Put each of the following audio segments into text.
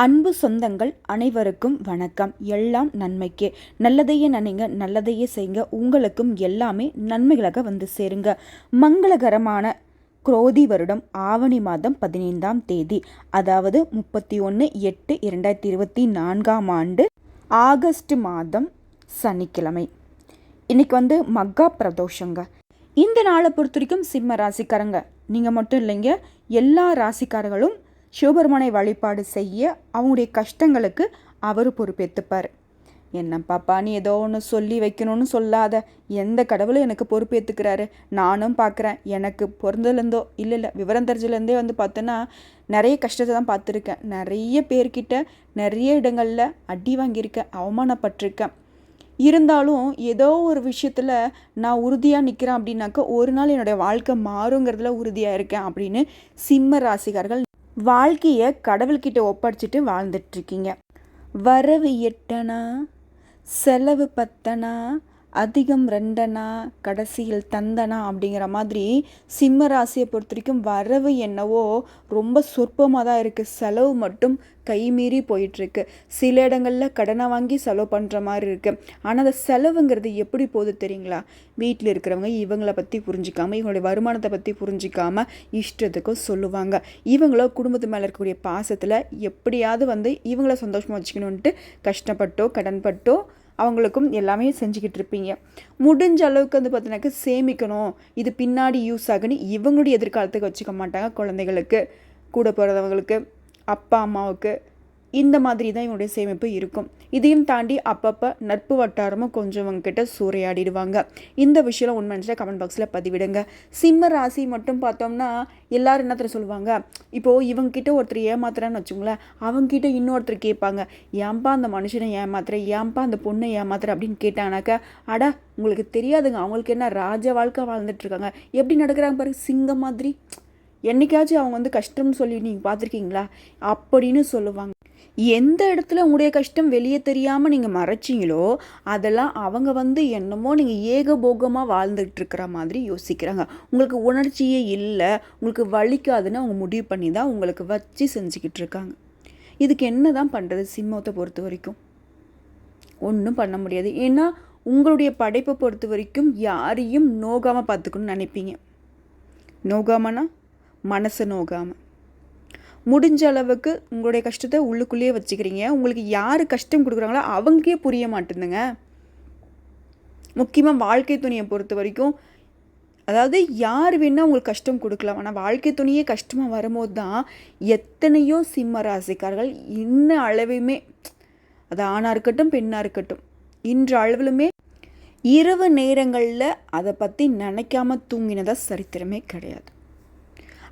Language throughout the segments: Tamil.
அன்பு சொந்தங்கள் அனைவருக்கும் வணக்கம். எல்லாம் நன்மைக்கே. நல்லதையே நினைங்க நல்லதையே செய்யுங்க உங்களுக்கும் எல்லாமே நன்மைகளாக வந்து சேருங்க. மங்களகரமான குரோதி வருடம் ஆவணி மாதம் பதினைந்தாம் தேதி அதாவது முப்பத்தி ஒன்று எட்டு இரண்டாயிரத்தி இருபத்தி நான்காம் ஆண்டு ஆகஸ்ட் மாதம் சனிக்கிழமை. இன்னைக்கு வந்து மக்கா பிரதோஷங்க. இந்த நாளை பொறுத்த வரைக்கும் சிம்ம ராசிக்காரங்க. நீங்கள் மட்டும் இல்லைங்க எல்லா ராசிக்காரர்களும் சிவபெருமானை வழிபாடு செய்ய அவங்களுடைய கஷ்டங்களுக்கு அவர் பொறுப்பேற்றுப்பார் என்ன பாப்பா நீ ஏதோ ஒன்று சொல்லி வைக்கணும்னு சொல்லாத. எந்த கடவுளும் எனக்கு பொறுப்பேற்றுக்கிறாரு நானும் பார்க்குறேன் எனக்கு பிறந்ததுலேருந்தோ இல்லை இல்லை விவரம் தெரிஞ்சதுலேருந்தே வந்து பார்த்தோன்னா நிறைய கஷ்டத்தை தான் பார்த்துருக்கேன் நிறைய பேர்கிட்ட நிறைய இடங்களில் அடி வாங்கியிருக்கேன். அவமானப்பட்டிருக்கேன். இருந்தாலும் ஏதோ ஒரு விஷயத்தில் நான் உறுதியாக நிற்கிறேன் அப்படின்னாக்கா ஒரு நாள் என்னுடைய வாழ்க்கை மாறுங்கிறதுல உறுதியாக இருக்கேன் அப்படின்னு சிம்ம ராசிகார்கள் வாழ்க்கையை கடவுள்கிட்ட ஒப்படைச்சிட்டு வாழ்ந்துட்டுருக்கீங்க வரவு எட்டனா? செலவு பத்தனா? அதிகம் ரெண்டனா கடைசியில் தந்தனா அப்படிங்கிற மாதிரி சிம்ம ராசியை பொறுத்த வரைக்கும் வரவு என்னவோ ரொம்ப சொற்பமாக தான் இருக்குது செலவு மட்டும் கைமீறி போயிட்டுருக்கு சில இடங்களில் கடனை வாங்கி செலவு பண்ணுற மாதிரி இருக்குது ஆனால் அந்த செலவுங்கிறது எப்படி போகுது தெரியுங்களா? வீட்டில் இருக்கிறவங்க இவங்கள பற்றி புரிஞ்சிக்காமல் இவங்களுடைய வருமானத்தை பற்றி புரிஞ்சிக்காமல் இஷ்டத்துக்கும் சொல்லுவாங்க. இவங்களோ குடும்பத்து மேலே இருக்கக்கூடிய பாசத்தில் எப்படியாவது வந்து இவங்கள சந்தோஷமாக வச்சுக்கணுன்ட்டு கஷ்டப்பட்டோ கடன்பட்டோ அவங்களுக்கும் எல்லாமே செஞ்சுக்கிட்டு இருப்பீங்க முடிஞ்ச அளவுக்கு வந்து பார்த்தீங்கன்னாக்கா சேமிக்கணும். இது பின்னாடி யூஸ் ஆகுன்னு இவங்களுடைய எதிர்காலத்துக்கு வச்சுக்க மாட்டாங்க குழந்தைகளுக்கு கூட பிறந்தவங்களுக்கு அப்பா அம்மாவுக்கு. இந்த மாதிரி தான் இவனுடைய சேமிப்பு இருக்கும். இதையும் தாண்டி அப்பப்போ நட்பு வட்டாரமும் கொஞ்சம் இவங்ககிட்ட சூறையாடிடுவாங்க. இந்த விஷயம் உண்மைன்னு கமெண்ட் பாக்ஸில் பதிவிடுங்க. சிம்ம ராசி மட்டும் பார்த்தோம்னா எல்லாரும் என்னத்தில் சொல்லுவாங்க? இப்போது இவங்கக்கிட்ட ஒருத்தர் ஏமாத்துறான்னு வச்சுங்களேன் அவங்ககிட்ட இன்னொருத்தர் கேட்பாங்க ஏன்பா அந்த மனுஷனை ஏமாத்துற? ஏன்பா அந்த பொண்ணை ஏமாத்துற? அப்படின்னு கேட்டாங்கனாக்கா அடா உங்களுக்கு தெரியாதுங்க. அவங்களுக்கு என்ன ராஜ வாழ்க்கை வாழ்ந்துட்டுருக்காங்க எப்படி நடக்கிறாங்க பாருங்க சிங்கம் மாதிரி. என்னைக்காச்சும் அவங்க வந்து கஷ்டம்னு சொல்லி நீங்கள் பார்த்துருக்கீங்களா? அப்படின்னு சொல்லுவாங்க. எந்த இடத்துல உங்களுடைய கஷ்டம் வெளியே தெரியாமல் நீங்கள் மறைச்சிங்களோ அதெல்லாம் அவங்க வந்து என்னமோ நீங்கள் ஏகபோகமாக வாழ்ந்துகிட்டு இருக்கிற மாதிரி யோசிக்கிறாங்க. உங்களுக்கு உணர்ச்சியே இல்லை உங்களுக்கு வலிக்காதுன்னு அவங்க முடிவு பண்ணி தான் உங்களுக்கு வச்சு செஞ்சுக்கிட்டு இருக்காங்க இதுக்கு என்ன தான் பண்ணுறது சிம்மத்தை பொறுத்த வரைக்கும்? ஒன்றும் பண்ண முடியாது. ஏன்னா உங்களுடைய படைப்பை பொறுத்த வரைக்கும் யாரையும் நோகாமல் பார்த்துக்கணும்னு நினைப்பீங்க. நோகாமனா மனசை நோகாமல் முடிஞ்ச அளவுக்கு உங்களுடைய கஷ்டத்தை உள்ளுக்குள்ளேயே வச்சுக்கிறீங்க. உங்களுக்கு யார் கஷ்டம் கொடுக்குறாங்களோ அவங்களுக்கே புரிய மாட்டேங்குதுங்க. முக்கியமாக வாழ்க்கை துணியை பொறுத்த வரைக்கும் அதாவது யார் வேணால் உங்களுக்கு கஷ்டம் கொடுக்கலாம். ஆனால் வாழ்க்கை துணியே கஷ்டமாக வரும்போது தான் எத்தனையோ சிம்ம ராசிக்காரர்கள் இன்ன அளவுமே அது ஆணாக இருக்கட்டும் பெண்ணாக இருக்கட்டும் இன்று அளவிலுமே இரவு நேரங்களில் அதை பற்றி நினைக்காம தூங்கினதாக சரித்திரமே கிடையாது.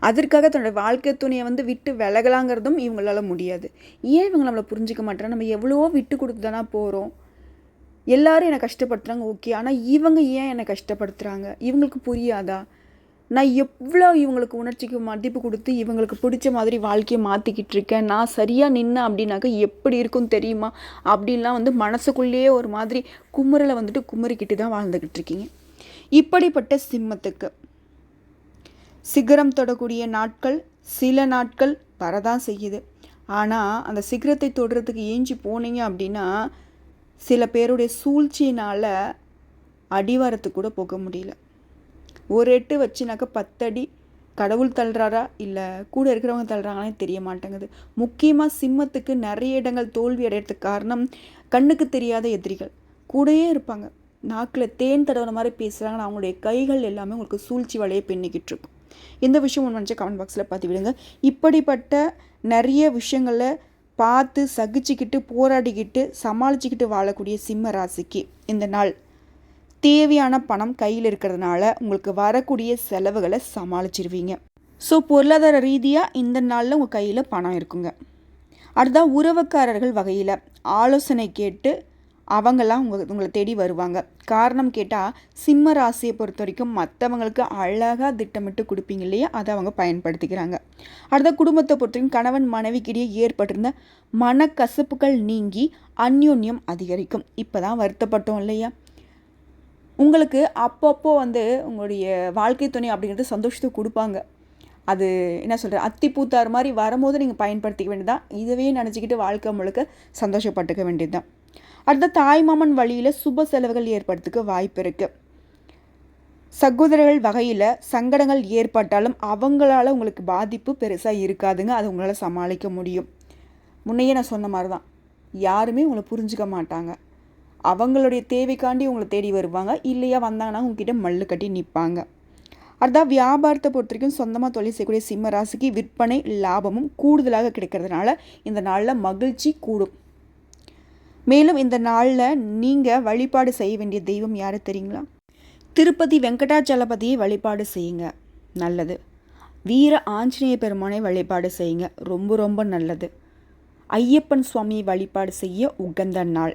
அதற்காக தன்னோட வாழ்க்கை துணையை வந்து விட்டு விலகலாங்கிறதும் இவங்களால முடியாது. ஏன் இவங்க நம்மளை புரிஞ்சிக்க மாட்டேறாங்க? நம்ம எவ்வளவோ விட்டு கொடுத்து தானே போகிறோம் எல்லாரும் என்னை கஷ்டப்படுத்துகிறாங்க ஓகே. ஆனால் இவங்க ஏன் என்னை கஷ்டப்படுத்துகிறாங்க இவங்களுக்கு புரியாதா? நான் எவ்வளோ இவங்களுக்கு உணர்ச்சிக்கு மதிப்பு கொடுத்து இவங்களுக்கு பிடிச்ச மாதிரி வாழ்க்கையை மாற்றிக்கிட்டு இருக்கேன். நான் சரியாக நின்னேன் அப்படின்னாக்கா எப்படி இருக்கும் தெரியுமா? அப்படின்லாம் வந்து மனசுக்குள்ளேயே ஒரு மாதிரி குமுறலை வந்துட்டு குமுறிக்கிட்டு தான் வாழ்ந்துக்கிட்டு இருக்கீங்க. இப்படிப்பட்ட சிம்மத்துக்கு சிகரம் தொடக்கூடிய நாட்கள் சில நாட்கள் வரதான் செய்யுது. ஆனால் அந்த சிகரத்தை தொடுறதுக்கு ஏஞ்சி போனீங்க அப்படின்னா சில பேருடைய சூழ்ச்சியினால் அடிவாரத்துக்கு கூட போக முடியல. ஒரு எட்டு வச்சுனாக்கா பத்தடி கடவுள் தள்ளுறாரா? இல்லை கூட இருக்கிறவங்க தள்ளுறாங்களே தெரிய மாட்டேங்குது. முக்கியமாக சிம்மத்துக்கு நிறைய இடங்கள் தோல்வி அடையிறதுக்கு காரணம் கண்ணுக்கு தெரியாத எதிரிகள். கூடயே இருப்பாங்க. நாக்கில் தேன் தடவை மாதிரி பேசுகிறாங்கன்னா அவங்களுடைய கைகள் எல்லாமே உங்களுக்கு சூழ்ச்சி வலையை பின்னிக்கிட்டு இருக்கும். இந்த விஷயம் ஒன்று நினச்சா கமெண்ட் பாக்ஸில் பார்த்து விடுங்க. இப்படிப்பட்ட நிறைய விஷயங்களை பார்த்து சகிச்சுக்கிட்டு போராடிக்கிட்டு சமாளிச்சுக்கிட்டு வாழக்கூடிய சிம்ம ராசிக்கு இந்த நாள் தேவையான பணம் கையில் இருக்கிறதுனால உங்களுக்கு வரக்கூடிய செலவுகளை சமாளிச்சிருவீங்க. ஸோ பொருளாதார ரீதியாக இந்த நாளில் உங்கள் கையில் பணம் இருக்குங்க. அடுத்தா உறவுக்காரர்கள் வகையில் ஆலோசனை கேட்டு அவங்கெல்லாம் உங்கள் உங்களை தேடி வருவாங்க. காரணம் கேட்டால் சிம்ம ராசியை பொறுத்த வரைக்கும் மற்றவங்களுக்கு அழகாக திட்டமிட்டு கொடுப்பீங்க இல்லையா? அதை அவங்க பயன்படுத்திக்கிறாங்க. அடுத்த குடும்பத்தை பொறுத்த வரைக்கும் கணவன் மனைவிக்கிடையே ஏற்பட்டிருந்த மனக்கசப்புகள் நீங்கி அந்யோன்யம் அதிகரிக்கும். இப்போ தான் வருத்தப்பட்டோம் இல்லையா? உங்களுக்கு அப்பப்போ வந்து உங்களுடைய வாழ்க்கை துணை அப்படிங்கிறது சந்தோஷத்தை கொடுப்பாங்க. அது என்ன சொல்கிற அத்திப்பூத்தார் மாதிரி வரும்போது நீங்கள் பயன்படுத்திக்க வேண்டியதான் இதுவே நினச்சிக்கிட்டு வாழ்க்கை முழுக்க சந்தோஷப்பட்டுக்க வேண்டியது தான் அடுத்த தாய்மாமன் வழியில் சுப செலவுகள் ஏற்படுறதுக்கு வாய்ப்பு இருக்குது சகோதரர்கள் வகையில் சங்கடங்கள் ஏற்பட்டாலும் அவங்களால உங்களுக்கு பாதிப்பு பெருசாக இருக்காதுங்க. அது உங்களால் சமாளிக்க முடியும். முன்னையே நான் சொன்ன மாதிரி தான் யாருமே உங்களை புரிஞ்சுக்க மாட்டாங்க. அவங்களுடைய தேவைக்காண்டி உங்களை தேடி வருவாங்க. இல்லையா வந்தாங்கன்னா உங்ககிட்ட மல்லு கட்டி நிற்பாங்க அடுத்தா வியாபாரத்தை பொறுத்த வரைக்கும் சொந்தமாக தொழில் செய்யக்கூடிய சிம்ம ராசிக்கு விற்பனை லாபமும் கூடுதலாக கிடைக்கிறதுனால இந்த நாளில் மகிழ்ச்சி கூடும். மேலும் இந்த நாளில் நீங்கள் வழிபாடு செய்ய வேண்டிய தெய்வம் யார் தெரியுங்களா? திருப்பதி வெங்கடாச்சலபதியை வழிபாடு செய்யுங்க. நல்லது. வீர ஆஞ்சநேய பெருமானை வழிபாடு செய்யுங்க. ரொம்ப ரொம்ப நல்லது. ஐயப்பன் சுவாமியை வழிபாடு செய்ய உகந்த நாள்.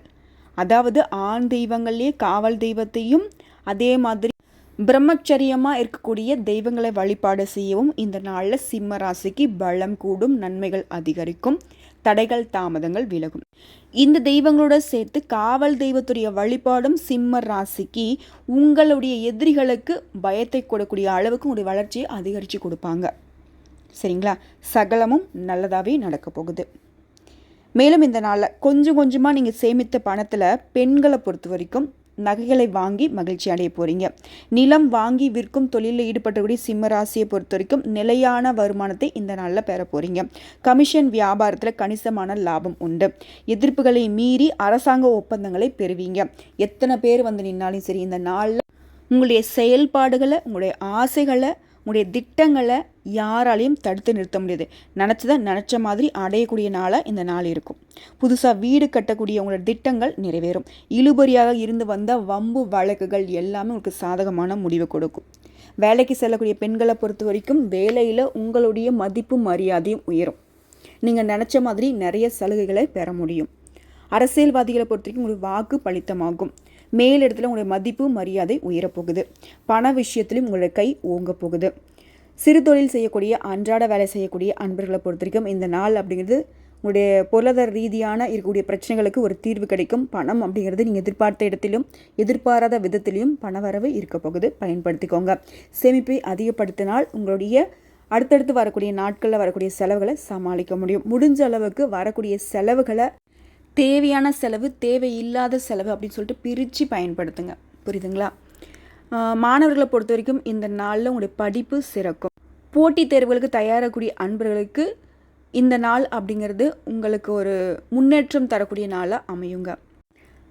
அதாவது ஆண் தெய்வங்களே காவல் தெய்வத்தையும் அதே மாதிரி பிரம்மச்சரியமாக இருக்கக்கூடிய தெய்வங்களை வழிபாடு செய்யவும் இந்த நாளில் சிம்ம ராசிக்கு பலம் கூடும் நன்மைகள் அதிகரிக்கும். தடைகள் தாமதங்கள் விலகும். இந்த தெய்வங்களோட சேர்த்து காவல் தெய்வத்துடைய வழிபாடும் சிம்ம ராசிக்கு உங்களுடைய எதிரிகளுக்கு பயத்தை கொடுக்கூடிய அளவுக்கு உங்களுடைய வளர்ச்சியை அதிகரித்து கொடுப்பாங்க. சரிங்களா? சகலமும் நல்லதாகவே நடக்க போகுது. மேலும் இந்த நாளில் கொஞ்சம் கொஞ்சமாக நீங்கள் சேமித்த பணத்தில் பெண்களை பொறுத்த வரைக்கும் நகைகளை வாங்கி மகிழ்ச்சி அடைய போகிறீங்க நிலம் வாங்கி விற்கும் தொழிலில் ஈடுபட்டக்கூடிய சிம்ம ராசியை பொறுத்த வரைக்கும் நிலையான வருமானத்தை இந்த நாளில் பெற போகிறீங்க கமிஷன் வியாபாரத்தில் கணிசமான லாபம் உண்டு. எதிர்ப்புகளை மீறி அரசாங்க ஒப்பந்தங்களை பெறுவீங்க. எத்தனை பேர் வந்து நின்னாலும் சரி இந்த நாளில் உங்களுடைய செயல்பாடுகளை உங்களுடைய ஆசைகளை உங்களுடைய திட்டங்களை யாராலையும் தடுத்து நிறுத்த முடியாது. நினச்சதை நினச்ச மாதிரி அடையக்கூடிய நாளாக இந்த நாள் இருக்கும். புதுசாக வீடு கட்டக்கூடிய உங்களோட திட்டங்கள் நிறைவேறும். இழுபறியாக இருந்து வந்த வம்பு வழக்குகள் எல்லாமே உங்களுக்கு சாதகமான முடிவை கொடுக்கும். வேலைக்கு செல்லக்கூடிய பெண்களை பொறுத்த வரைக்கும் வேலையில் உங்களுடைய மதிப்பு மரியாதையும் உயரும். நீங்கள் நினச்ச மாதிரி நிறைய சலுகைகளை பெற முடியும். அரசியல்வாதிகளை பொறுத்த வரைக்கும் உங்களுக்கு வாக்கு பலித்தமாகும். மேலிடத்தில் உங்களுடைய மதிப்பு மரியாதை உயரப்போகுது பண விஷயத்திலும் உங்களுடைய கை ஓங்க போகுது. சிறு தொழில் செய்யக்கூடிய அன்றாட வேலை செய்யக்கூடிய அன்பர்களை பொறுத்த வரைக்கும் இந்த நாள் அப்படிங்கிறது உங்களுடைய பொருளாதார ரீதியான இருக்கக்கூடிய பிரச்சனைகளுக்கு ஒரு தீர்வு கிடைக்கும். பணம் அப்படிங்கிறது நீங்கள் எதிர்பார்த்த இடத்திலும் எதிர்பாராத விதத்திலையும் பணவரவு இருக்க போகுது. பயன்படுத்திக்கோங்க. சேமிப்பை அதிகப்படுத்தினால் உங்களுடைய அடுத்தடுத்து வரக்கூடிய நாட்களில் வரக்கூடிய செலவுகளை சமாளிக்க முடியும். முடிஞ்ச அளவுக்கு வரக்கூடிய செலவுகளை தேவையான செலவு தேவையில்லாத செலவு அப்படின்னு சொல்லிட்டு பிரித்து பயன்படுத்துங்க. புரியுதுங்களா? மாணவர்களை பொறுத்த வரைக்கும் இந்த நாளில் உங்களுடைய படிப்பு சிறக்கும். போட்டித் தேர்வுகளுக்கு தயாராகக்கூடிய அன்பர்களுக்கு இந்த நாள் அப்படிங்கிறது உங்களுக்கு ஒரு முன்னேற்றம் தரக்கூடிய நாளாக அமையுங்க.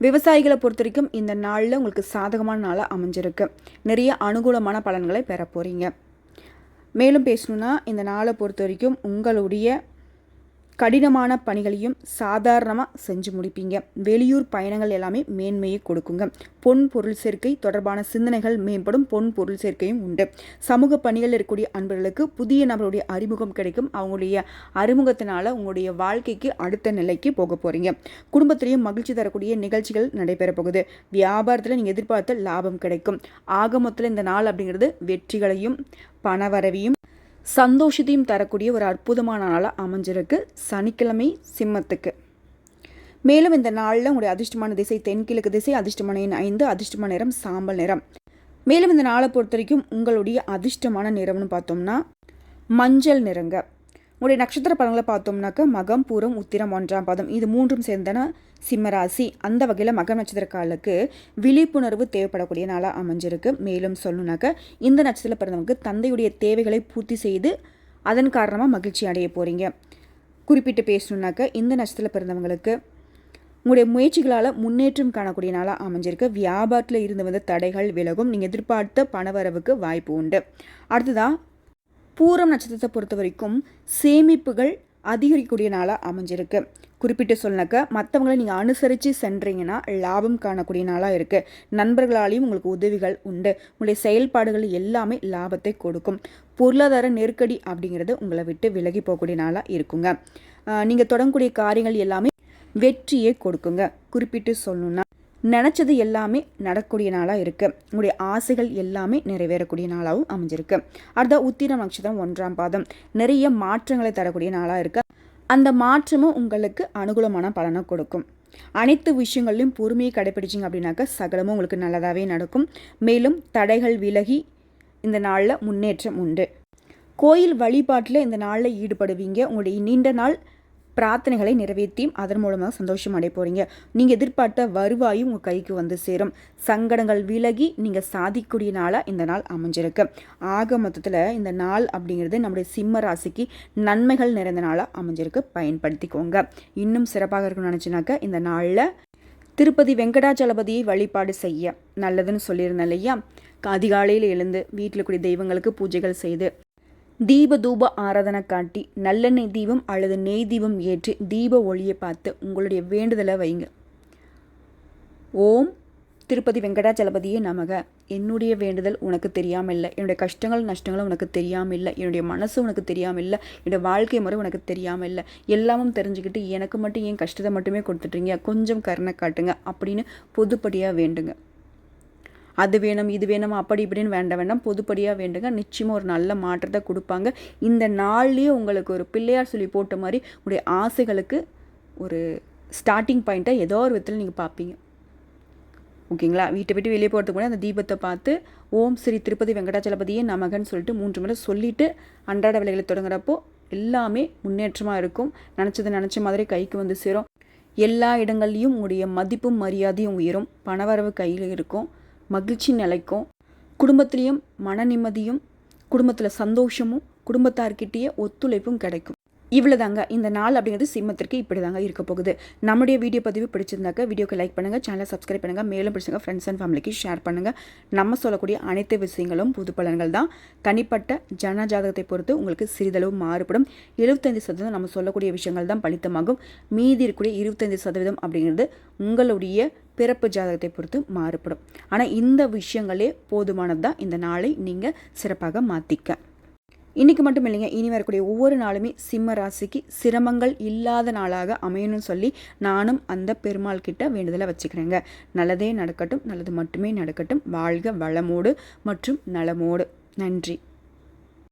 விவசாயிகளை பொறுத்த வரைக்கும் இந்த நாளில் உங்களுக்கு சாதகமான நாளாக அமைஞ்சிருக்கு. நிறைய அனுகூலமான பலன்களை பெற போகிறீங்க மேலும் பேசணுன்னா இந்த நாளை பொறுத்த வரைக்கும் உங்களுடைய கடினமான பணிகளையும் சாதாரணமாக செஞ்சு முடிப்பீங்க. வெளியூர் பயணங்கள் எல்லாமே மேன்மையை கொடுக்குங்க. பொன் பொருள் சேர்க்கை தொடர்பான சிந்தனைகள் மேம்படும் பொன் பொருள் சேர்க்கையும் உண்டு. சமூக பணிகள் இருக்கக்கூடிய அன்பர்களுக்கு புதிய நபருடைய அறிமுகம் கிடைக்கும். அவங்களுடைய அறிமுகத்தினால உங்களுடைய வாழ்க்கைக்கு அடுத்த நிலைக்கு போக போகிறீங்க குடும்பத்திலையும் மகிழ்ச்சி தரக்கூடிய நிகழ்ச்சிகள் நடைபெற போகுது. வியாபாரத்தில் நீங்கள் எதிர்பார்த்த லாபம் கிடைக்கும். ஆக மொத்தத்தில் இந்த நாள் அப்படிங்கிறது வெற்றிகளையும் பணவரவையும் சந்தோஷத்தையும் தரக்கூடிய ஒரு அற்புதமான நாளாக அமைஞ்சிருக்கு. சனிக்கிழமை சிம்மத்துக்கு. மேலும் இந்த நாளில் உங்களுடைய அதிர்ஷ்டமான திசை தென்கிழக்கு திசை அதிர்ஷ்டமான எண் ஐந்து அதிர்ஷ்டமான நிறம் சாம்பல் நிறம். மேலும் இந்த நாளை பொறுத்த வரைக்கும் உங்களுடைய அதிர்ஷ்டமான நிறம்னு பார்த்தோம்னா மஞ்சள் நிறங்க. உங்களுடைய நட்சத்திர பலன்களை பார்த்தோம்னாக்க மகம் பூரம் உத்திரம் ஒன்றாம் பாதம். இது மூன்றும் சேர்ந்தன சிம்மராசி. அந்த வகையில் மகம் நட்சத்திரக்காலுக்கு விழிப்புணர்வு தேவைப்படக்கூடிய நாளாக அமைஞ்சிருக்கு. மேலும் சொல்லணுனாக்க இந்த நட்சத்திரத்தில் பிறந்தவங்க தந்தையுடைய தேவைகளை பூர்த்தி செய்து அதன் காரணமாக மகிழ்ச்சி அடைய போகிறீங்க குறிப்பிட்டு பேசணுன்னாக்க இந்த நட்சத்திரத்தில் பிறந்தவங்களுக்கு உங்களுடைய முயற்சிகளால் முன்னேற்றம் காணக்கூடிய நாளாக அமைஞ்சிருக்கு. வியாபாரத்தில் இருந்து வந்த தடைகள் விலகும். நீங்கள் எதிர்பார்த்த பணவரவுக்கு வாய்ப்பு உண்டு. அடுத்ததாக பூரம் நட்சத்திரத்தை பொறுத்த வரைக்கும் சேமிப்புகள் அதிகரிக்கக்கூடிய நாளாக அமைஞ்சிருக்கு. குறிப்பிட்டு சொன்னாக்க மற்றவங்களை நீங்கள் அனுசரித்து சென்றீங்கன்னா லாபம் காணக்கூடிய நாளாக இருக்குது நண்பர்களாலேயும் உங்களுக்கு உதவிகள் உண்டு. உங்களுடைய செயல்பாடுகள் எல்லாமே லாபத்தை கொடுக்கும். பொருளாதார நெருக்கடி அப்படிங்கிறது உங்களை விட்டு விலகி போகக்கூடிய நாளாக இருக்குங்க. நீங்கள் தொடங்கக்கூடிய காரியங்கள் எல்லாமே வெற்றியை கொடுக்குங்க. குறிப்பிட்டு சொல்லணுன்னா நினச்சது எல்லாமே நடக்கக்கூடிய நாளாக இருக்குது உங்களுடைய ஆசைகள் எல்லாமே நிறைவேறக்கூடிய நாளாகவும் அமைஞ்சிருக்கு. அடுத்த உத்திரம் நட்சத்திரம் ஒன்றாம் பாதம். நிறைய மாற்றங்களை தரக்கூடிய நாளாக இருக்குது அந்த மாற்றமும் உங்களுக்கு அனுகூலமான பலனை கொடுக்கும். அனைத்து விஷயங்கள்லையும் பொறுமையை கடைப்பிடிச்சிங்க அப்படின்னாக்கா சகலமும் உங்களுக்கு நல்லதாகவே நடக்கும். மேலும் தடைகள் விலகி இந்த நாளில் முன்னேற்றம் உண்டு. கோயில் வழிபாட்டில் இந்த நாளில் ஈடுபடுவீங்க. உங்களுடைய நீண்ட நாள் பிரார்த்தனைகளை நிறைவேற்றியும் அதன் மூலமாக சந்தோஷம் அடைய போகிறீங்க நீங்கள் எதிர்பார்த்த வருவாயும் உங்கள் கைக்கு வந்து சேரும். சங்கடங்கள் விலகி நீங்கள் சாதிக்கக்கூடிய நாளாக இந்த நாள் அமைஞ்சிருக்கு. ஆக மொத்தத்தில் இந்த நாள் அப்படிங்கிறது நம்முடைய சிம்ம ராசிக்கு நன்மைகள் நிறைந்த நாளாக அமைஞ்சிருக்கு. பயன்படுத்திக்கோங்க. இன்னும் சிறப்பாக இருக்கணும்னு நினச்சினாக்க இந்த நாளில் திருப்பதி வெங்கடாச்சலபதியை வழிபாடு செய்ய. நல்லதுன்னு சொல்லியிருந்தேன் இல்லையா? அதிகாலையில் எழுந்து வீட்டில் கூடிய தெய்வங்களுக்கு பூஜைகள் செய்து தீப தூப ஆராதனை காட்டி நல்லெண்ணெய் தீபம் அல்லது நெய் தீபம் ஏற்றி தீப ஒளியை பார்த்து உங்களுடைய வேண்டுதலை வைங்க. ஓம் திருப்பதி வெங்கடாச்சலபதியே நமக. என்னுடைய வேண்டுதல் உனக்கு தெரியாமல் இல்லை என்னுடைய கஷ்டங்கள் நஷ்டங்களும் உனக்கு தெரியாமல் இல்லை என்னுடைய மனசு உனக்கு தெரியாமல் இல்லை என்னுடைய வாழ்க்கை முறை உனக்கு தெரியாமல் இல்லை எல்லாமும் தெரிஞ்சுக்கிட்டு எனக்கு மட்டும் ஏன் கஷ்டத்தை மட்டுமே கொடுத்துட்றீங்க? கொஞ்சம் கருணை காட்டுங்க அப்படின்னு பொதுப்படியாக வேண்டுங்க. அது வேணும் இது வேணும் அப்படி இப்படின்னு வேண்டாம் வேண்டாம். பொதுப்படியாக வேண்டுங்க. நிச்சயமாக ஒரு நல்ல மாற்றத்தை கொடுப்பாங்க. இந்த நாள்லேயே உங்களுக்கு ஒரு பிள்ளையார் சொல்லி போட்ட மாதிரி உங்களுடைய ஆசைகளுக்கு ஒரு ஸ்டார்டிங் பாயிண்ட்டை ஏதோ ஒரு விதத்தில் நீங்கள் பார்ப்பீங்க. ஓகேங்களா? வீட்டை விட்டு வெளியே போகிறதுக்கு முன்னாடி அந்த தீபத்தை பார்த்து ஓம் ஸ்ரீ திருப்பதி வெங்கடாச்சலபதியே நமகன்னு சொல்லிட்டு மூன்று முறை சொல்லிவிட்டு அன்றாட வேலைகளை தொடங்குறப்போ எல்லாமே முன்னேற்றமாக இருக்கும். நினச்சது நினச்ச மாதிரி கைக்கு வந்து சேரும். எல்லா இடங்கள்லையும் உங்களுடைய மதிப்பும் மரியாதையும் உயரும். பணவரவு கையில் இருக்கும். மகிழ்ச்சி நிலைக்கும் குடும்பத்துலேயும் மன நிம்மதியும் குடும்பத்தில் சந்தோஷமும் குடும்பத்தார்கிட்டேயே ஒத்துழைப்பும் கிடைக்கும். இவ்வளோதாங்க இந்த நாள் அப்படிங்கிறது சிம்மத்திற்கு இப்படி தாங்க இருக்க போகுது. நம்முடைய வீடியோ பதிவு பிடிச்சிருந்தாக்க வீடியோக்கு லைக் பண்ணுங்கள் சேனலை சப்ஸ்கிரைப் பண்ணுங்கள் மேலும் பிடிச்சவங்க ஃப்ரெண்ட்ஸ் அண்ட் ஃபேமிலிக்கு ஷேர் பண்ணுங்கள் நம்ம சொல்லக்கூடிய அனைத்து விஷயங்களும் புது பலன்கள் தான். தனிப்பட்ட ஜனஜாதகத்தை பொறுத்து உங்களுக்கு சிறிதளவு மாறுபடும். எழுபத்தைந்து சதவீதம் நம்ம சொல்லக்கூடிய விஷயங்கள் தான் பலித்தமாகும். மீதி இருக்கக்கூடிய இருபத்தைந்து சதவீதம் அப்படிங்கிறது உங்களுடைய பிறப்பு ஜாதகத்தை பொறுத்து மாறுபடும். ஆனால் இந்த விஷயங்களே போதுமானது தான் இந்த நாளை நீங்கள் சிறப்பாக மாற்றிக்க இன்றைக்கி மட்டும் இல்லைங்க. இனி வரக்கூடிய ஒவ்வொரு நாளுமே சிம்ம ராசிக்கு சிரமங்கள் இல்லாத நாளாக அமையணும்னு சொல்லி நானும் அந்த பெருமாள் கிட்ட வேண்டுதலை வச்சுக்கிறேங்க. நல்லதே நடக்கட்டும் நல்லது மட்டுமே நடக்கட்டும். வாழ்க வளமோடு மற்றும் நலமோடு. நன்றி.